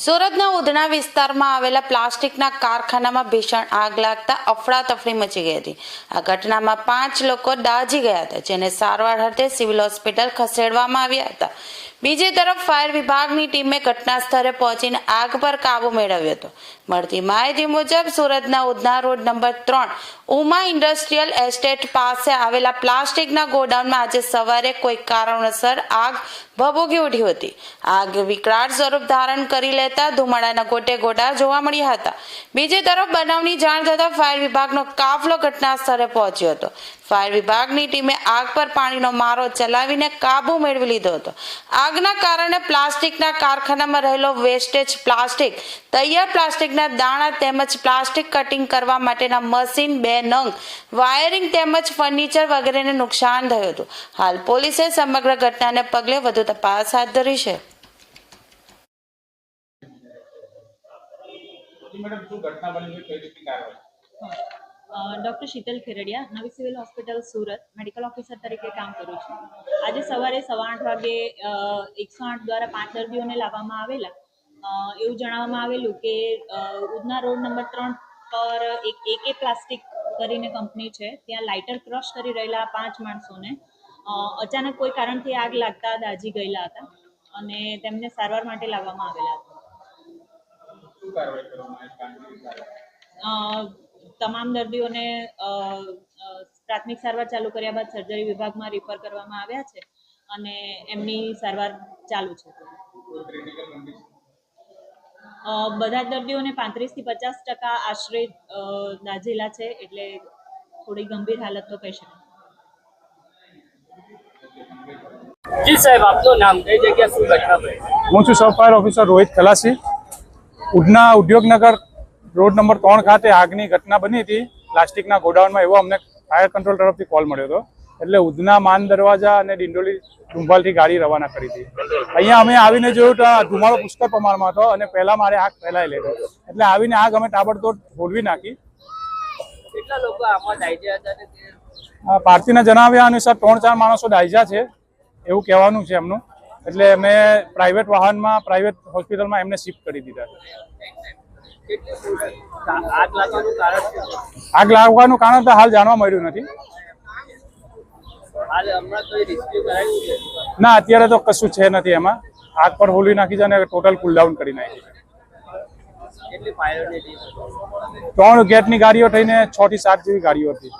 સુરતના ઉધના વિસ્તારમાં આવેલા પ્લાસ્ટિકના કારખાનામાં ભીષણ આગ લાગતા અફડાતફડી મચી ગઈ હતી. આ ઘટનામાં પાંચ લોકો દાઝી ગયા હતા, જેને સારવાર અર્થે સિવિલ હોસ્પિટલ ખસેડવામાં આવ્યા હતા. બીજી તરફ ફાયર વિભાગની ટીમે ઘટના સ્થળે પહોંચીને આગ પર કાબુ મેળવ્યો હતો. મળતી માહિતી મુજબ સુરતના ઉધના રોડ નંબર ત્રણ, ઉમા ઇન્ડસ્ટ્રીયલ એસ્ટેટ પાસે આવેલા પ્લાસ્ટિકના ગોડાઉનમાં આજે સવારે કોઈ કારણોસર આગ ભભૂકી ઉઠી હતી. આગ વિકરાળ સ્વરૂપ ધારણ કરી લેતા ધુમાડાના ગોટે ગોડા જોવા મળ્યા હતા. બીજી તરફ બનાવની જાણ થતાં ફાયર વિભાગનો કાફલો ઘટના સ્થળે પહોંચ્યો હતો. ફાયર વિભાગની ટીમે આગ પર પાણીનો મારો ચલાવીને કાબુ મેળવી લીધો હતો. આગના કારણે પ્લાસ્ટિકના કારખાનામાં રહેલો વેસ્ટેજ પ્લાસ્ટિક, તૈયાર પ્લાસ્ટિકના દાણા તેમજ પ્લાસ્ટિક કટિંગ કરવા માટેના મશીન બે નંગ વાયરિંગ તેમજ ફર્નિચર વગેરેને નુકસાન થયું હતું. હાલ પોલીસે સમગ્ર ઘટનાને પગલે વધુ તપાસ હાથ ધરી છે. મેડમ શું ઘટના બની કઈ રીતની કાર્યવાહી? ડૉક્ટર શીતલ ખેરડિયા, નવી civil hospital Surat, medical officer તરીકે કામ કરું છું. આજે સવારે સવા આઠ વાગે એકસો આઠ દ્વારા પાંચ દર્દીઓને લાવવામાં આવેલા. એવું જણાવવામાં આવેલું કે ઉધના રોડ નંબર ત્રણ પર એક એકે પ્લાસ્ટિક કરીને કંપની છે. ત્યાં લાઇટર ક્રશ કરી રહેલા પાંચ માણસોને અચાનક કોઈ કારણથી આગ લાગતા દાજી ગયેલા હતા અને તેમને સારવાર માટે લાવવામાં આવેલા હતા. તમામ દર્દીઓને પ્રાથમિક સારવાર ચાલુ કર્યા બાદ સર્જરી વિભાગમાં રિફર કરવામાં આવ્યા છે અને એમની સારવાર ચાલુ છે. બધા જ દર્દીઓને પાંત્રીસથી પચાસ ટકા આશરે અ, દાઝેલા છે એટલે થોડી ગંભીર હાલત તો કહી શકાય. જી સાહેબ આપનું નામ કઈ જગ્યા શું ઘટના હું છું sub fire officer Rohit Khalasi Udhna Udyognagar road number ત્રણ ખાતે આગની ઘટના બની હતી. પ્લાસ્ટિકના ગોડાઉનમાં એવો અમને ફાયર કંટ્રોલ તરફથી કોલ મળ્યો હતો. એટલે ઉધના માન દરવાજા અને ડિંડોલી ડુંભાલથી ગાડી રવાના કરી હતી. અહીંયા અમે આવીને જોયું તો ધુમાડો પુષ્કળ પ્રમાણમાં હતો અને પહેલા મારે આગ ફેલાઈ લેતો એટલે આવીને આગ અમે તાબડતોડ હોલવી નાખી. પાર્ટીના જણાવ્યા અનુસાર ત્રણ ચાર માણસો ડાયજા છે એવું કહેવાનું છે એમનું. એટલે અમે પ્રાઇવેટ વાહનમાં પ્રાઇવેટ હોસ્પિટલમાં એમને શિફ્ટ કરી દીધા છે? આગ લાગવાનું કારણ તો હાલ જાણવા મળ્યું નથી. ના અત્યારે તો કશું છે નથી એમાં. આગ પર હોલી નાખી છે અને ટોટલ કુલ ડાઉન કરી નાખી છે. ત્રણ ગેટની ગાડીઓ થઈને છ થી સાત જેવી ગાડીઓ હતી.